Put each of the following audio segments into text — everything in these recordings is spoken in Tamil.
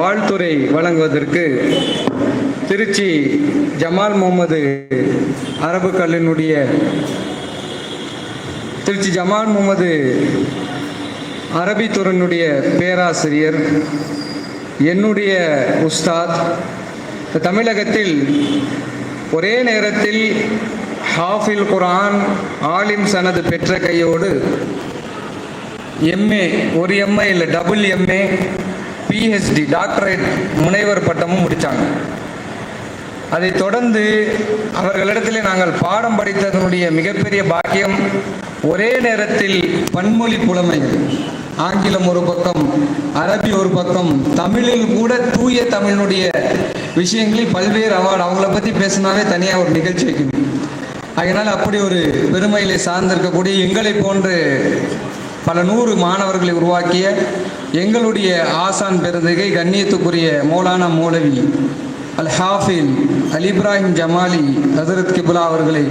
வாழ்த்துரை வழங்குவதற்கு திருச்சி ஜமால் முகமது அரபு கல்லூரியினுடைய திருச்சி ஜமால் முகமது அரபித்துறனுடைய பேராசிரியர் என்னுடைய உஸ்தாத். தமிழகத்தில் ஒரே நேரத்தில் ஹாஃபில் குரான் ஆலிம் சனது பெற்ற கையோடு எம்ஏ ஒரு எம்ஏ இல்லை டபுள் எம்ஏ பிஹெச்டி டாக்டரேட் முனைவர் பட்டமும் முடித்தாங்க அதைத் தொடர்ந்து அவர்களிடத்தில் நாங்கள் பாடம் படித்ததனுடைய மிகப்பெரிய பாக்கியம் ஒரே நேரத்தில் பன்மொழி புலமை. ஆங்கிலம் ஒரு பக்கம் அரபி ஒரு பக்கம் தமிழில் கூட தூய தமிழினுடைய விஷயங்களில் பல்வேறு அவார்டு அவங்கள பற்றி பேசினாவே தனியாக ஒரு நிகழ்ச்சி வைக்கணும். அதனால் அப்படி ஒரு பெருமையிலே சார்ந்திருக்கக்கூடிய எங்களை போன்று பல நூறு மாணவர்களை உருவாக்கிய எங்களுடைய ஆசான் பெருந்தகை கண்ணியத்துக்குரிய மௌலானா மௌலவி அல் ஹாஃபில் அல் இப்ராஹிம் ஜமாலி ஹசரத் கிபுலா அவர்களை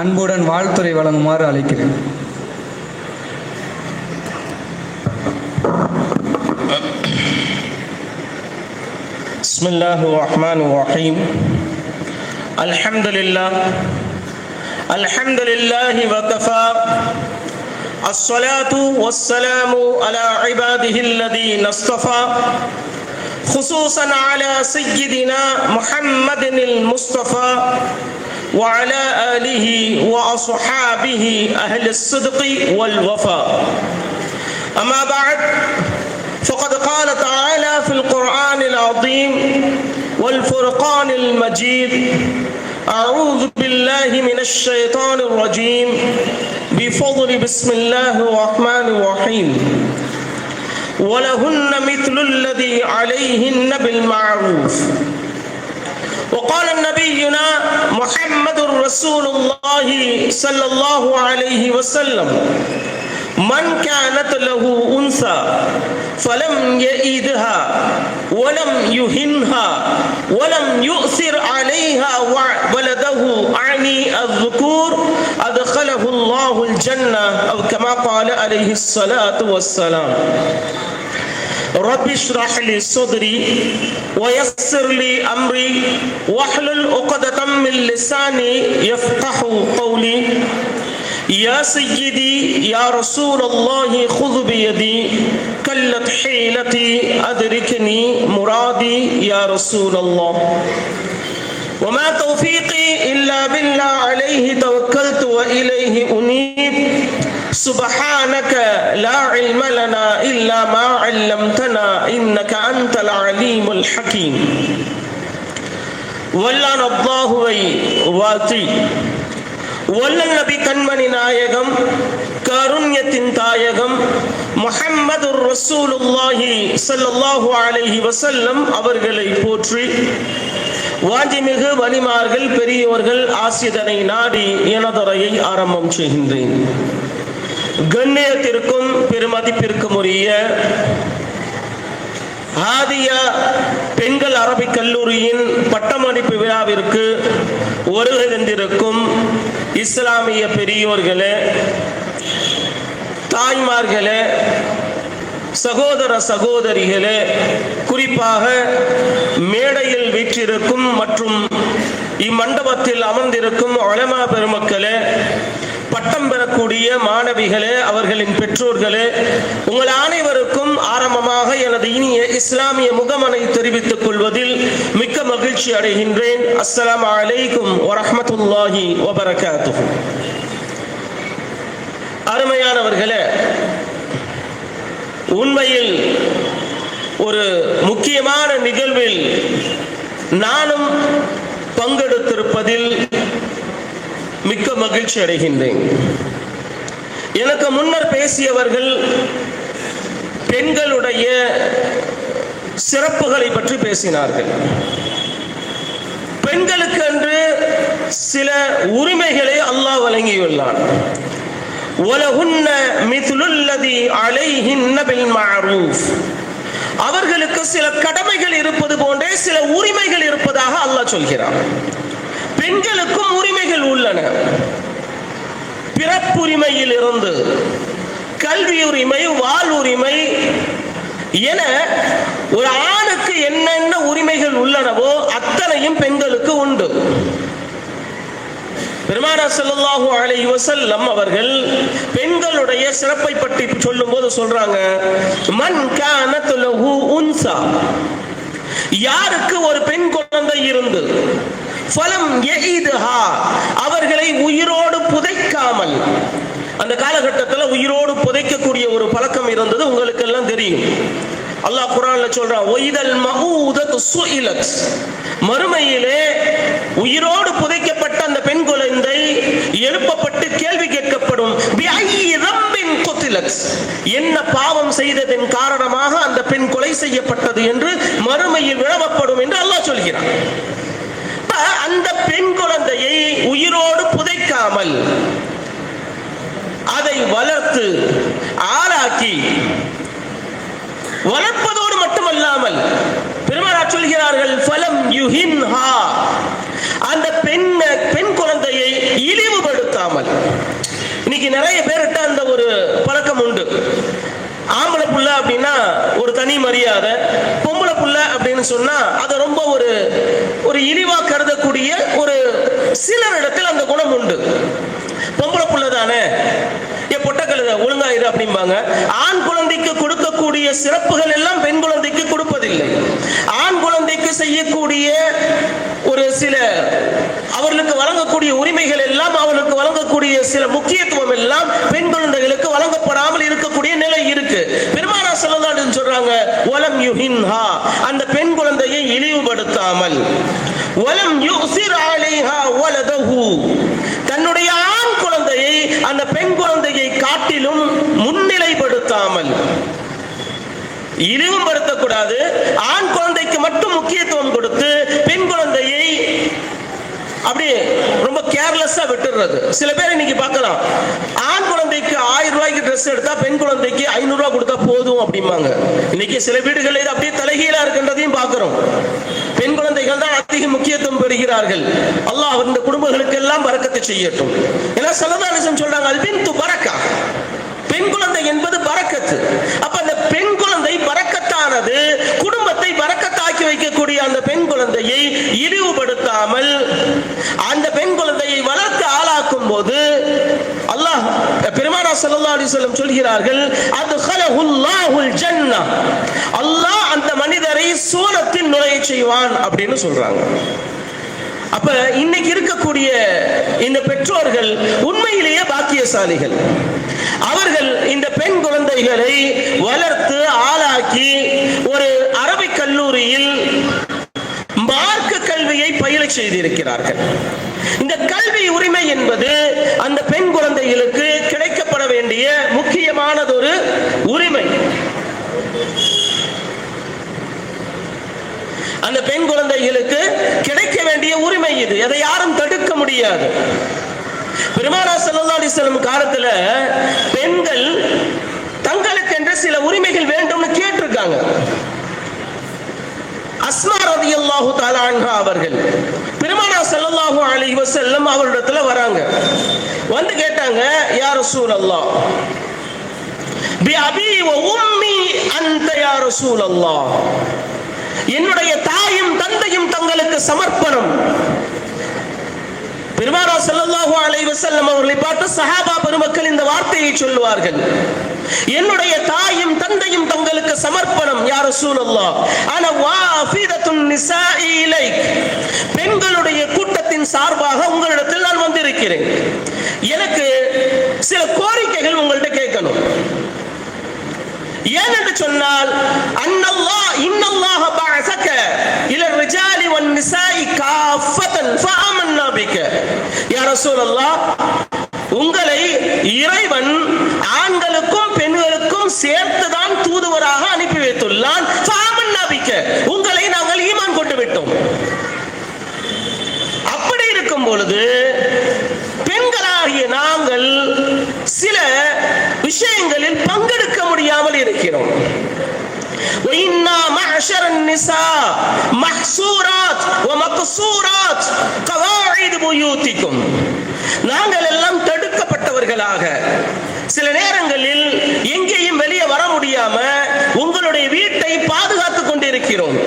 அன்புடன் வாழ்த்துறை வழங்குமாறு அழைக்கிறேன் بسم الله الرحمن الرحيم الحمد لله الحمد لله وكفى الصلاة والسلام على عباده الذين اصطفى خصوصا على سيدنا محمد المصطفى وعلى آله وأصحابه أهل الصدق والوفاء. أما بعد فقد قال تعالى في القرآن العظيم والفرقان المجيد أعوذ بالله من الشيطان الرجيم. بفضل بسم الله الرحمن الرحيم. ولهن مثل الذي عليهن بالمعروف. وقال نبينا محمد رسول الله صلى الله عليه وسلم من كانت له أنثى فلم يئدها ولم يهنها ولم يؤثر عليها ولده أعني الذكور أدخله الله الجنة أو كما قال عليه الصلاة والسلام. رب اشرح لي صدري ويسر لي أمري واحلل عقدة من لساني يفقه قولي. يا سيدي يا رسول الله خذ بيدي كلت حيلتي أدركني مرادي يا رسول الله وما توفيقي إلا بالله عليه توكلت وإليه أنيب سبحانك لا علم لنا إلا ما علمتنا إنك أنت العليم الحكيم வல்லான் அல்லாஹுவை வாழ்த்தி வல்லல் நபி கண்மணி தாயகம் கருண்யத்தின் தாயகம் முஹம்மது ரசூலுல்லாஹி ஸல்லல்லாஹு அலைஹி வஸல்லம் அவர்களை போற்றி வாஞ்சிமிகு வலிமார்கள் பெரியவர்கள் ஆசிதனை நாடி எனதுரையை ஆரம்பம் செய்கின்றேன். கண்ணியத்திற்கும் பெருமதிப்பிற்கும் உரிய ஆதியா பெண்கள் அரபிக் கல்லூரியின் பட்டமளிப்பு விழாவிற்கு வருகின்றிருக்கும் இஸ்லாமிய பெரியோர்களே தாய்மார்களே சகோதர சகோதரிகளே குறிப்பாக மேடையில் வீற்றிருக்கும் மற்றும் இம்மண்டபத்தில் அமர்ந்திருக்கும் ஒலமா பெருமக்களே பட்டம் பெறக்கூடிய மாணவிகளே அவர்களின் பெற்றோர்களே உங்கள் அனைவருக்கும் ஆரம்பமாக எனது இனிய இஸ்லாமிய முகமனை தெரிவித்துக் கொள்வதில் மிக்க மகிழ்ச்சி அடைகின்றேன். அஸ்லாம் அலைக்கும் வரமத்துல்லாஹி வபரகாத்து அருமையானவர்களே உண்மையில் ஒரு முக்கியமான நிகழ்வில் நானும் பங்கெடுத்திருப்பதில் மிக்க மகிழ்ச்சி அடைகின்றேன். எனக்கு முன்னர் பேசியவர்கள் பெண்களுடைய சிறப்புகளை பற்றி பேசினார்கள். பெண்களுக்கு என்று சில உரிமைகளை அல்லாஹ் வழங்கியுள்ளான். உலகுன்ன மிதுலுல்லதி அலைஹின்ன பில் மஅரூஃப் அவர்களுக்கு சில கடமைகள் இருப்பது போன்றே சில உரிமைகள் இருப்பதாக அல்லாஹ் சொல்கிறான். பெண்களுக்கும் உரிமைகள் உள்ளன. பிறப்புரிமையில் இருந்து கல்வி உரிமை வாழ் உரிமை என ஒரு ஆணுக்கு என்னென்ன உரிமைகள் உள்ளனவோ அத்தனையும் பெண்களுக்கு உண்டு. பெருமானா ஸல்லல்லாஹு அலை வசல்லம் அவர்கள் பெண்களுடைய சிறப்பை பற்றி சொல்லும் போது சொல்றாங்க மன் கானத் உன்சா. யாருக்கு ஒரு பெண் குழந்தை இருந்து ஃபலம் எயிதுஹா அவர்களை உயிரோடு புதைக்காமல். அந்த காலகட்டத்தில் உயிரோடு புதைக்கக்கூடிய ஒரு பழக்கம் இருந்தது உங்களுக்கு எல்லாம் தெரியும். அல்லாஹ் குரான்ல சொல்றான் ஒய்தல் மகூதத் சுஇலத். மறுமையிலே உயிரோடு புதைக்கப்பட்ட அந்த பெண் குழந்தை எழுப்பப்பட்டு கேள்வி கேட்கப்படும். என்ன பாவம் செய்ததன் காரணமாக அந்த பெண் கொலை செய்யப்பட்டது என்று மறுமையில் விழவப்படும் என்று அல்லாஹ் சொல்கிறான். அந்த பெண் குழந்தையை உயிரோடு புதைக்காமல் அதை வளர்த்து ஆளாக்கி வளர்ப்பதோடு மட்டுமல்லாமல் பெருமாள் சொல்கிறார்கள் பலம் யுஹின்ஹா. அந்த பெண் பெண் குழந்தையை இழிவுபடுத்தாமல். இன்னைக்கு நிறைய பேர்கிட்ட அந்த ஒரு பழக்கம் உண்டு. ஆம்பளை புள்ள அப்படின்னா ஒரு தனி மரியாதை பொம்பளை புள்ள அப்படின்னு சொன்னா அதை ரொம்ப ஒரு ஒரு இழிவா இருக்கக்கூடிய ஒரு சிலரிடத்தில் அந்த குணம் உண்டு. பொம்பளை புள்ள தானே? ஏ பொட்டக்கழுத ஒழுங்கா அப்படிம்பாங்க. ஆண் குழந்தைக்கு கொடுக்கக்கூடிய சிறப்புகள் எல்லாம் பெண் குழந்தைக்கு கொடுப்பதில்லை. ஆண் குழந்தைக்கு செய்யக்கூடிய சில அவர்களுக்கு வழங்கக்கூடிய உரிமைகள் எல்லாம் அவர்களுக்கு வழங்கக்கூடிய சில முக்கியத்துவம் எல்லாம் பெண் குழந்தைகளுக்கு வழங்கப்படாமல் இருக்கக்கூடிய நிலை இருக்கு. பெருமானா சொல்லலாம் சொல்றாங்க ஒலம் யுஹின்ஹா. அந்த பெண் குழந்தையை இழிவுபடுத்தாமல் ஒலம் யுசிர் அலைஹா ஒலதஹு தன்னுடைய ஆண் குழந்தையை அந்த பெண் குழந்தையை காட்டிலும் முன்னிலைப்படுத்தாமல் இழிவுபடுத்தக்கூடாது. ஆண் குழந்தைக்கு மட்டும் முக்கியத்துவம் கொடுத்து அப்படியே ரொம்ப கேர்லெஸ்ஸா விட்டுறது சில பேர் இன்னைக்கு பார்க்கலாம் ஆண் குழந்தைக்கு ஆயிரம் ரூபாய்க்கு ட்ரெஸ் எடுத்தா பெண் குழந்தைக்கு ஐநூறு ரூபாய் கொடுத்தா போதும் அப்படிம்பாங்க. இன்னைக்கு சில வீடுகளில் இது அப்படியே தலைகீழா இருக்கின்றதையும் பார்க்கிறோம். பெண் குழந்தைகள் தான் அதிக முக்கியத்துவம் பெறுகிறார்கள். அல்லாஹ் இந்த குடும்பங்களுக்கு எல்லாம் பறக்கத்தை செய்யட்டும். ஏன்னா சலதானிசம் சொல்றாங்க அது பின் பறக்கா. பெண் குழந்தை என்பது பறக்கத்து. அப்ப அந்த பெண் குழந்தை பறக்கத்தானது? குடும்பத்தை பறக்கத்தாக்கி வைக்கக்கூடிய அந்த பெண் குழந்தையை இழிவுபடுத்தாமல் அந்த பெண் குழந்தையை வளர்த்து ஆளாக்கும் போது அல்லாஹ் அலிசல்லம் சொல்கிறார்கள் அது ஹலஹுல்லாஹுல் ஜன்னா அல்லாஹ் அந்த மனிதரை சூனத்தில் நுழைய செய்வான் அப்படின்னு சொல்றாங்க. அப்ப இன்னைக்கு இருக்கக்கூடிய இந்த பெற்றோர்கள் உண்மையிலேயே பாக்கியசாலிகள். அவர்கள் இந்த பெண் குழந்தைகளை வளர்த்து ஆளாக்கி ஒரு அரபிக் கல்லூரியில் மார்க்க கல்வியை பயில செய்திருக்கிறார்கள். இந்த கல்வி உரிமை என்பது அந்த பெண் குழந்தைகளுக்கு கிடைக்கப்பட வேண்டிய முக்கியமானதொரு உரிமை அந்த பெண் குழந்தைகளுக்கு கிடைக்க வேண்டிய உரிமை இது எதை யாரும் தடுக்க முடியாது பெருமானா ஸல்லல்லாஹு அலைஹி வஸல்லம் காலத்துல பெண்கள் தங்களுக்கு தங்களுக்கென்று சில உரிமைகள் வேண்டும்னு கேட்டிருக்காங்க. அஸ்மா ரதி அல்லாஹு தாலான்ஹா அவர்கள் பெருமானா ஸல்லல்லாஹு அலி வஸல்லம் அவரிடத்துல வராங்க. வந்து கேட்டாங்க யார் யா ரசூலல்லாஹ் பி அபி உம்மி அந்த யார் யா ரசூலல்லாஹ். என்னுடைய தாயும் தந்தையும் தங்களுக்கு சமர்ப்பணம். பெருமானா ஸல்லல்லாஹு அலைஹி செல்லம் அவர்களை பார்த்து சஹாபா பெருமக்கள் இந்த வார்த்தையை சொல்லுவார்கள். என்னுடைய தாயும் தந்தையும் தங்களுக்கு சமர்ப்பணம் யார் சூழல்லா ஆனா வாஃபிதத்துன் நிசாஇ இலைக். பெண்களுடைய கூட்டத்தின் சார்பாக உங்களிடத்தில் நான் வந்திருக்கிறேன். எனக்கு சில கோரிக்கைகள் உங்கள்ட்ட கேட்கணும். ஏனென்று சொன்னால் அன்னல்லா இன்னல்லாஹ பஅஸக இல ரிஜாலி வன் நிசாயி காஃபதன் ஃபஆமன்னா பிக யா ரசூலல்லாஹ் உங்களை இறைவன் ஆண்களுக்கும் பெண்களுக்கும் சேர்த்துதான் தூதுவராக அனுப்பி வைத்துள்ளான் ஃபஆமன்னா பிக உங்களை நாங்கள் ஈமான் கொண்டு விட்டோம் அப்படி இருக்கும் பொழுது பெண்களாகிய நாங்கள் சில விஷயங்களில் பங்கெடுக்க முடியாமல் இருக்கிறோம் وإنا معشر النساء محصورات ومقصورات இது புயூத்திக்கும் நாங்கள் எல்லாம் தடுக்கப்பட்டவர்களாக. சில நேரங்களில் எங்கேயும் வெளியே வர முடியாம உங்களுடைய வீட்டை பாதுகாத்துக் கொண்டிருக்கிறோம்.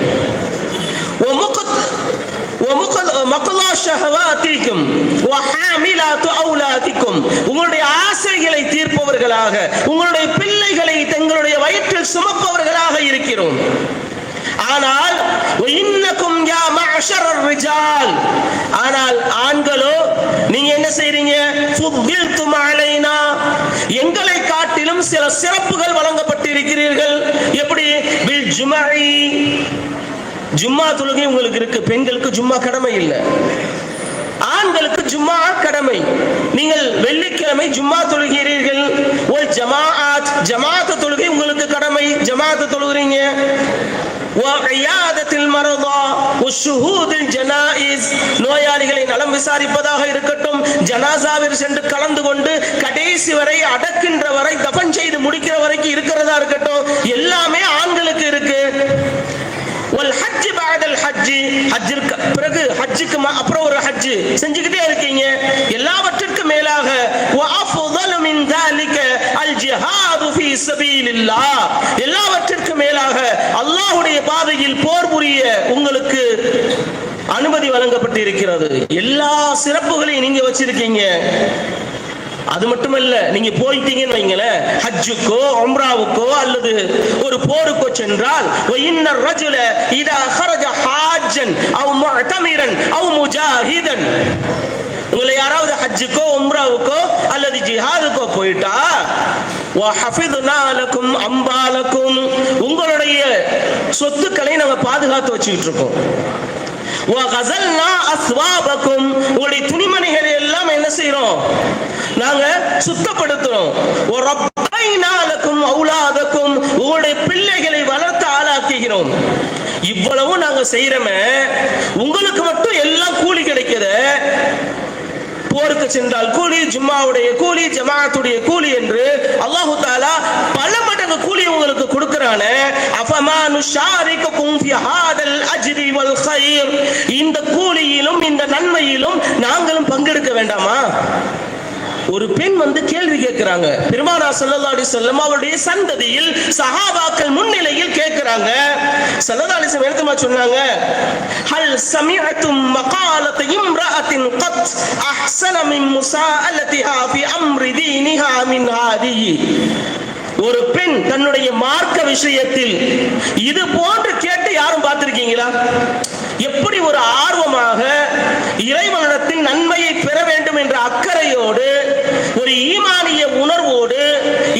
உங்களுடைய ஆசைகளை தீர்ப்பவர்களாக உங்களுடைய பிள்ளைகளை தங்களுடைய வயிற்றில் சுமப்பவர்களாக இருக்கிறோம். ஆனால் இன்னக்கும் மஅஷரர் ரிஜால் ஆனால் ஆண்களோ நீங்க என்ன செய்றீங்க? ஃபுத்தில்தும் அலைனா. எங்களை காட்டிலும் சில சிறப்புகள் வழங்கப்பட்டிருக்கிறீர்கள். எப்படி? பில் ஜுமஇ ஜும்மா தொழுகை உங்களுக்கு இருக்கு. பெண்களுக்கு ஜும்மா கடமை இல்லை. ஆண்களுக்கு ஜும்மா கடமை. நீங்கள் வெள்ளிக்கிழமை ஜும்மா தொழுகிறீர்கள். ஒரு ஜமாஅத். ஜமாஅத் தொழுகை உங்களுக்கு கடமை. ஜமாத்து தொழுகிறீங்க. وعيادة المرضى وشهود الجنائز நோயாளிகளை நலம் விசாரிப்பதாக இருக்கட்டும் ஜனாசாவில் சென்று கலந்து கொண்டு கடைசி வரை அடக்கின்ற வரை தபன் செய்து முடிக்கிற வரைக்கும் இருக்கிறதா இருக்கட்டும் எல்லாமே ஆண்களுக்கு இருக்கு வல் ஹஜ் பாதல் ஹஜ் ஹஜ்ஜிற்கு பிறகு ஹஜ்ஜுக்கு ம- அப்புறம் ஒரு ஹஜ் செஞ்சுக்கிட்டே இருக்கீங்க எல்லாவற்றிற்கும் மேலாக وأفضل من ذلك الجهاد في سبيل الله எல்லாவற்றிற்கும் மேலாக அல்லாஹ்வுடைய பாதையில் போர் புரிய உங்களுக்கு அனுமதி வழங்கப்பட்டிருக்கிறது எல்லா சிறப்புகளையும் நீங்க வச்சிருக்கீங்க அது மட்டுமல்ல நீங்க போயிட்டீங்கன்னு வைங்களேன் ஹஜ்ஜுக்கோ உம்ராவுக்கோ அல்லது ஒரு போருக்கோ சென்றால் இன்னர் ரஜுல இதா ஹரஜ ஹாஜன் அவ் முஅ்தமிரன் அவ் முஜாஹிதன். உங்களை யாராவது ஹஜ்ஜுக்கோ உம்ராவுக்கோ அல்லது ஜிஹாதுக்கோ போயிட்டா வஹஃபிதுனாலக்கும் அம்பாலக்கும். உங்களுடைய சொத்துக்களை நம்ம பாதுகாத்து வச்சுக்கிட்டு இருக்கோம். வகசல்னா அஸ்வாபக்கும். உங்களுடைய துணிமணிகளை செய்யறோம் நாங்க சுத்தப்படுத்துறோம். ஒரு ரப்பாயினாலக்கும் அவுலாதக்கும் உங்களுடைய பிள்ளைகளை வளர்த்து ஆளாக்குகிறோம். இவ்வளவு நாங்க செய்யறோமே உங்களுக்கு மட்டும் எல்லாம் கூலி கிடைக்குது. போருக்கு சென்றால் கூலி ஜும்மாவுடைய கூலி ஜமாத்துடைய கூலி என்று அல்லாஹு தாலா பல மடங்கு கூலி உங்களுக்கு கொடுக்கறானே. அஃபமா நுஷாரிகுகும் ஃபி ஹாதல் அஜ்ரி வல் கைர் இந்த கூலியிலும் இந்த நன்மையிலும் நாங்களும் பங்கெடுக்க வேண்டாமா? ஒரு பெண் வந்து கேள்வி கேட்கிறாங்க. பெருமானா ஸல்லல்லாஹு செல்லம் அவருடைய சந்ததியில் சஹாபாக்கள் முன்னிலையில் கேட்கிறாங்க. ஸல்லல்லாஹு செல்லம் வஸல்லம் எடுத்துமா சொன்னாங்க. ஹல் சமிஅத்தும் மகாலத இம்ரஅத்தின் கத் அஹ்ஸன மின் முசாஅலத்திஹா ஃபி அம்ரி தீனிஹா மின் ஹாதிஹி ஒரு பெண் தன்னுடைய மார்க்க விஷயத்தில் இது போன்று கேட்டு யாரும் பார்த்திருக்கீங்களா? எப்படி ஒரு ஆர்வமாக இறைவனிடத்தில் நன்மையை பெற வேண்டும் என்ற அக்கறையோடு ஒரு ஈமானிய உணர்வோடு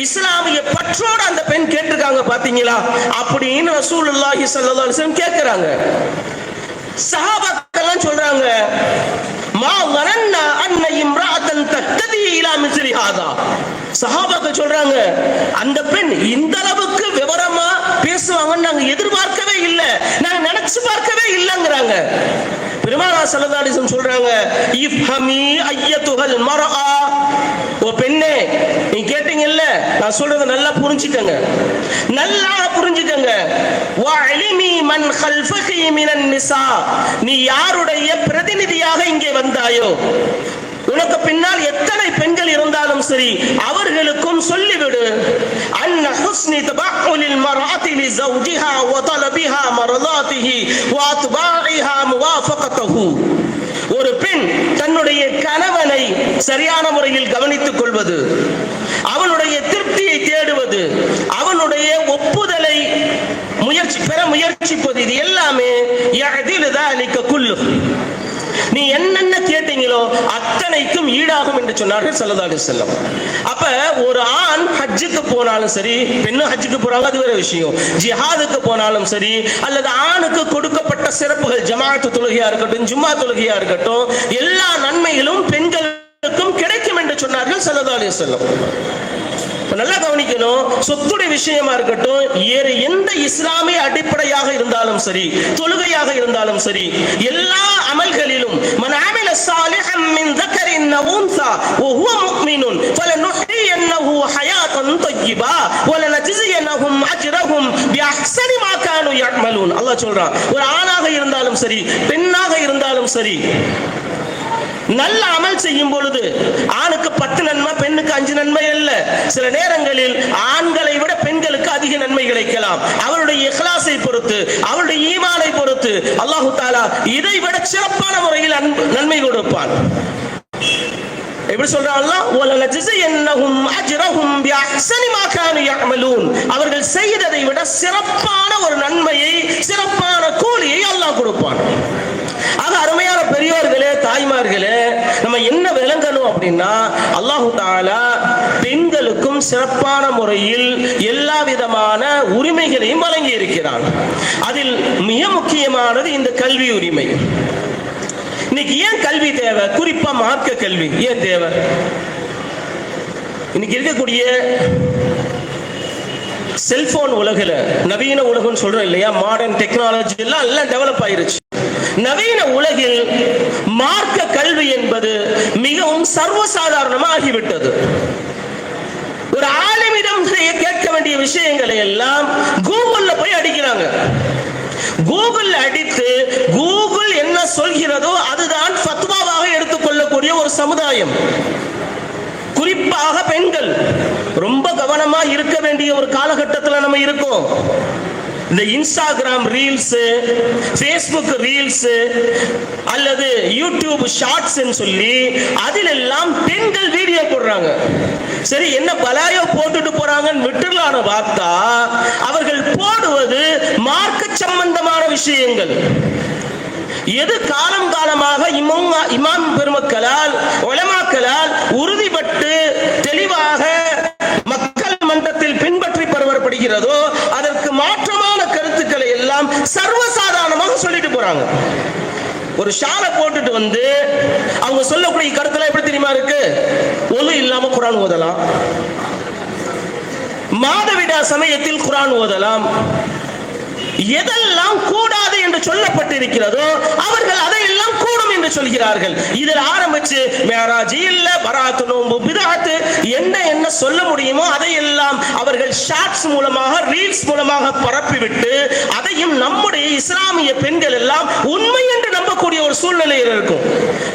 இஸ்லாமிய பற்றோடு அந்த பெண் கேட்டிருக்காங்க பாத்தீங்களா அப்படின்னு ரசூலுல்லாஹி ஸல்லல்லாஹு அலைஹி வஸல்லம் கேட்கிறாங்க. சஹாபாக்கெல்லாம் சொல்றாங்க மா வரன்னா தக்கதி இம்ராஅத்தன் தஹ்ததி இலா மிஸ்ரி ஹாதா. சஹாபாக்கள் சொல்றாங்க அந்த பெண் இந்த அளவுக்கு விவரமா பேசுவாங்கன்னு நாங்க எதிர்பார்க்கவே இல்லை. நாங்க நினைச்சு பார்க்கவே இல்லைங்கிறாங்க. பெருமானா சலதாரிசம் சொல்றாங்க இஃப்ஹமி ஐயத்துகள் மரஆ. ஓ பெண்ணே நீ கேட்டீங்கல்ல நான் சொல்றத நல்லா புரிஞ்சுக்கங்க. நல்லா புரிஞ்சுக்கங்க. வஅலிமி மன் கல்ஃபகி மினன் நிசா. நீ யாருடைய பிரதிநிதியாக இங்கே வந்தாயோ? உனக்கு பின்னால் எத்தனை பெண்கள் இருந்தாலும் சரி அவர்களுக்கும் சொல்லிவிடு. அன்ன ஹுஸ்னி தபஹுலில் மராத்தி லி ஜௌஜிஹா வ தலபிஹா மரதாத்திஹி வ அத்பாஇஹா முவாஃபகதஹு. ஒரு பெண் தன்னுடைய கணவனை சரியான முறையில் கவனித்துக் கொள்வது அவனுடைய திருப்தியை தேடுவது அவனுடைய ஒப்புதலை முயற்சி பெற முயற்சிப்பது இது எல்லாமே குல்லு நீ என்னென்ன கேட்டீங்களோ அத்தனைக்கும் ஈடாகும் என்று சொன்னார்கள் சல்லதாக செல்லம் அப்ப ஒரு ஆண் ஹஜ்ஜுக்கு போனாலும் சரி பெண்ணும் ஹஜ்ஜுக்கு போறாங்க அது வேற விஷயம். ஜிஹாதுக்கு போனாலும் சரி அல்லது ஆணுக்கு கொடுக்கப்பட்ட சிறப்புகள் ஜமாத்து தொழுகையா இருக்கட்டும் ஜும்மா தொழுகையா இருக்கட்டும் எல்லா நன்மைகளும் பெண்களுக்கும் கிடைக்கும் என்று சொன்னார்கள் ஸல்லல்லாஹு செல்லம் நல்லா கவனிக்கணும் சொத்துடைய விஷயமா இருக்கட்டும் வேறு எந்த இஸ்லாமிய அடிப்படையாக இருந்தாலும் சரி தொழுகையாக இருந்தாலும் சரி எல்லா அமல்களிலும் மன் அமில சாலிஹன் மின் தக்கரின் நவுன்சா وهو مؤمن فلنحيينه حياة طيبة ولنجزينهم أجرهم بأحسن ما كانوا يعملون அல்லாஹ் சொல்றான் ஒரு ஆணாக இருந்தாலும் சரி பெண்ணாக இருந்தாலும் சரி நல்ல அமல் செய்யும் பொழுது ஆணுக்கு பத்து நன்மை பெண்ணுக்கு அஞ்சு நன்மை அல்ல. சில நேரங்களில் ஆண்களை விட பெண்களுக்கு அதிக நன்மை கிடைக்கலாம். அவருடைய இஹ்லாஸை பொறுத்து அவருடைய ஈமானை பொறுத்து அல்லாஹு தாலா இதை விட சிறப்பான முறையில் நன்மை கொடுப்பான். எப்படி சொல்றாங்களாம் அவர்கள் செய்ததை விட சிறப்பான ஒரு நன்மையை சிறப்பான கூலியை அல்லாஹ் கொடுப்பான். ஆக அருமையான பெரியோர்களே தாய்மார்களே நம்ம என்ன விளங்கணும் அப்படின்னா அல்லாஹு தாலா பெண்களுக்கும் சிறப்பான முறையில் எல்லா விதமான உரிமைகளையும் வழங்கி இருக்கிறான் அதில் மிக முக்கியமானது இந்த கல்வி உரிமை. இன்னைக்கு ஏன் கல்வி தேவை? குறிப்பா மார்க்க கல்வி. ஏன் தேவை? இன்னைக்கு இருக்கக்கூடிய செல்போன் உலகில் நவீன உலகம்னு சொல்றோம் இல்லையா? மாடர்ன் டெக்னாலஜி எல்லாம் எல்லாம் டெவலப் ஆயிருச்சு. நவீன உலகில் மார்க்க கல்வி என்பது மிகவும் சர்வசாதாரணமாகிவிட்டது. ஒரு ஆளுமிடம் கேட்க வேண்டிய விஷயங்களை எல்லாம் கூகுள்ல போய் அடிக்கிறாங்க. கூகுள் அடித்து கூகுள் என்ன சொல்கிறதோ அதுதான் ஃபத்வாவாக எடுத்துக்கொள்ளக்கூடிய ஒரு சமுதாயம். குறிப்பாக பெண்கள். ரொம்ப கவனமா இருக்க வேண்டிய ஒரு காலகட்டத்தில் நம்ம இருக்கோம். இந்த இன்ஸ்டாகிராம் ரீல்ஸ் ஃபேஸ்புக் ரீல்ஸ் அல்லது யூடியூப் ஷார்ட்ஸ் சொல்லி அதில் எல்லாம் பெண்கள் வீடியோ போடுறாங்க. சரி என்ன பலாயோ போட்டுட்டு போறாங்கன்னு விட்டுலான பார்த்தா அவர்கள் போடுவது மார்க்க சம்பந்தமான விஷயங்கள். எது காலம் காலமாக இமாம் பெருமக்களால் ஒலமாக்களால் உறுதிப்பட்டு தெளிவாக மக்கள் மன்றத்தில் பின்பற்றி பரவப்படுகிறதோ அதற்கு மாற்றம் எல்லாம் சர்வசாதாரணமாக சொல்லிட்டு போறாங்க. ஒரு ஷாலை போட்டுட்டு வந்து அவங்க சொல்லக்கூடிய கருத்தெல்லாம் எப்படி தெரியுமா இருக்கு? ஒன்றும் இல்லாம குரான் ஓதலாம். மாதவிடா சமயத்தில் குரான் ஓதலாம். எதெல்லாம் கூடாது என்று சொல்லப்பட்டிருக்கிறதோ அவர்கள் அதையெல்லாம் கூடும் என்று சொல்கிறார்கள். இதில் ஆரம்பிச்சு மேராஜி இல்ல பராத்து நோம்பு பிதாத்து என்ன என்ன சொல்ல முடியுமோ அதையெல்லாம் அவர்கள் ஷார்ட்ஸ் மூலமாக ரீல்ஸ் மூலமாக பரப்பிவிட்டு அதையும் நம்முடைய இஸ்லாமிய பெண்கள் எல்லாம் உண்மை என்று நம்பக்கூடிய ஒரு சூழ்நிலையில் இருக்கும்.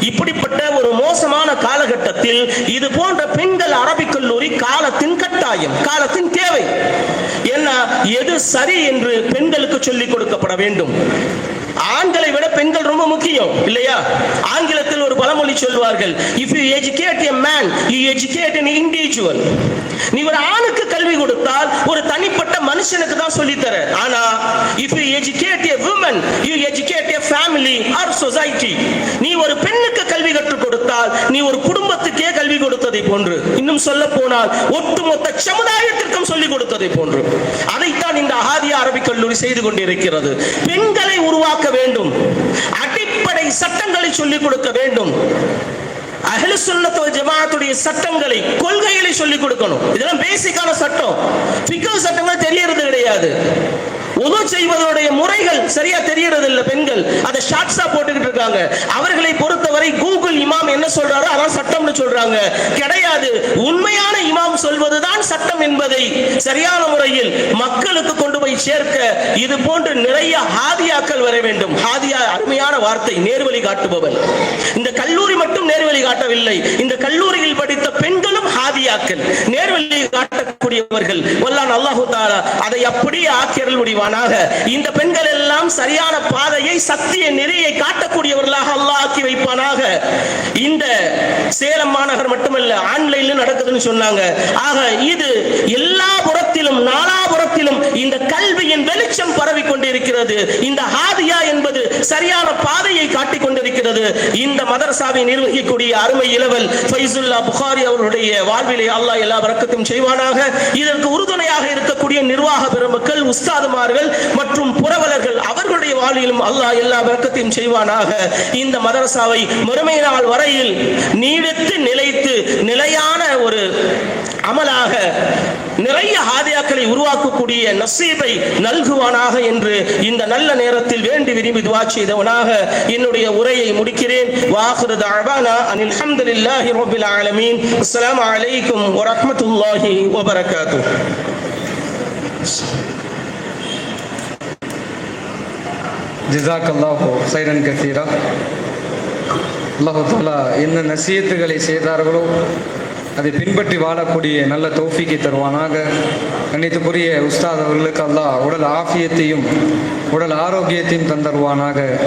இப்படிப்பட்ட ஒரு மோசமான காலகட்டத்தில் இது போன்ற பெண்கள் அரபிக் கல்லூரி காலத்தின் கட்டாயம் காலத்தின் தேவை. என்ன எது சரி என்று பெண்களுக்கு சொல்லிக் கொடுக்கப்பட வேண்டும். ஆண்களை விட பெண்கள் ரொம்ப முக்கியம் இல்லையா? ஆங்கிலத்தில் ஒரு பழமொழி சொல்வார்கள் if you educate a man you educate an individual நீ ஒரு ஆணுக்கு கல்வி கொடுத்தால் ஒரு தனிப்பட்ட மனுஷனுக்கு தான் சொல்லித் தர. ஆனா if you educate a women you educate a family or society நீ ஒரு பெண்ணுக்கு கல்வி கற்றுக் கொடுத்தால் நீ ஒரு குடும்பத்துக்கே கல்வி கொடுத்ததை போன்று. இன்னும் சொல்ல போனால் ஒட்டுமொத்த சமுதாயத்திற்கும் சொல்லிக் கொடுத்ததை போன்று. அதைத்தான் இந்த அகாதிய அரபிக் கல்லூரி செய்து கொண்டிருக்கிறது. பெண்களை உருவாக்க வேண்டும். அடிப்படை சட்டங்களை சொல்லிக் கொடுக்க வேண்டும். அஹ்லு சுன்னத் வல் சட்டங்களை கொள்கைகளை சொல்லிக் கொடுக்கணும். இதெல்லாம் பேசிக்கான சட்டம். ஃபிக்ஹ் சட்டங்கள் தெரியறது கிடையாது. உது செய்வதனுடைய முறைகள் சரியா தெரியறது இல்ல பெண்கள். அதை ஷார்ட்ஸா போட்டுக்கிட்டு இருக்காங்க. அவர்களை பொறுத்தவரை கூகுள் இமாம் என்ன சொல்றாரோ அதான் சட்டம்னு சொல்றாங்க. கிடையாது. உண்மையான இமாம் சொல்வதுதான் சட்டம் என்பதை சரியான முறையில் மக்களுக்கு கொண்டு போய் சேர்க்க இது போன்று நிறைய ஹாதியாக்கள் வர வேண்டும். ஹாதியா அருமையான வார்த்தை நேர்வழி காட்டுபவன். இந்த கல்லூரி மட்டும் நேர்வழி காட்டவில்லை. இந்த கல்லூரியில் படித்த பெண்களும் ஹாதியாக்கள். நேர்வழி காட்டக்கூடியவர்கள். வல்லான் அல்லாஹு தாலா அதை அப்படியே ஆக்கியர்கள் முடிவானாக இந்த பெண்கள் எல்லாம் சரியான பாதையை சத்திய நெறியை காட்டக்கூடியவர்களாக அல்லாஹ் ஆக்கி வைப்பானாக. இந்த சேலம் மாநகர் மட்டுமல்ல ஆன்லைன்ல நடக்குதுன்னு சொன்னாங்க. ஆக இது எல்லா புறத்திலும் உலகத்திலும் இந்த கல்வியின் வெளிச்சம் பரவி கொண்டிருக்கிறது இந்த ஹாதியா என்பது சரியான பாதையை காட்டிக் கொண்டிருக்கிறது இந்த மதரசாவை நிர்வகிக்கக்கூடிய அருமை இளவல் ஃபைசுல்லா புகாரி அவர்களுடைய வாழ்விலே அல்லாஹ் எல்லா வரக்கத்தையும் செய்வானாக. இதற்கு உறுதுணையாக இருக்கக்கூடிய நிர்வாக பெருமக்கள் உஸ்தாதுமார்கள் மற்றும் புரவலர்கள் அவர்களுடைய வாழ்விலும் அல்லாஹ் எல்லா வரக்கத்தையும் செய்வானாக. இந்த மதரசாவை மறுமை நாள் வரையில் நீடித்து நிலைத்து நிலையான ஒரு அமலாக நிறைய ஹாதியாக்களை உருவாக்கக்கூடிய நசீபை நல்குவானாக என்று இந்த நல்ல நேரத்தில் வேண்டி விரும்பி துவா செய்தவனாக என்னுடைய உரையை முடிக்கிறேன். வாஹிரு தஅவானா அனில் ஹம்துலில்லாஹி ரப்பில் ஆலமீன். அஸ்ஸலாமு அலைக்கும் வரமத்துல்லாஹி வபரகாத்து. ஜிசாக் அல்லாஹோ சைரன் அல்லாஹு தாலா என்ன நசீத்துகளை செய்தார்களோ அதை பின்பற்றி வாழக்கூடிய நல்ல தோஃபிக்கை தருவானாக. கண்ணியத்துக்குரிய உஸ்தாத் அவர்களுக்கு அல்லாஹ் உடல் ஆஃபியத்தையும் உடல் ஆரோக்கியத்தையும் தந்தருவானாக.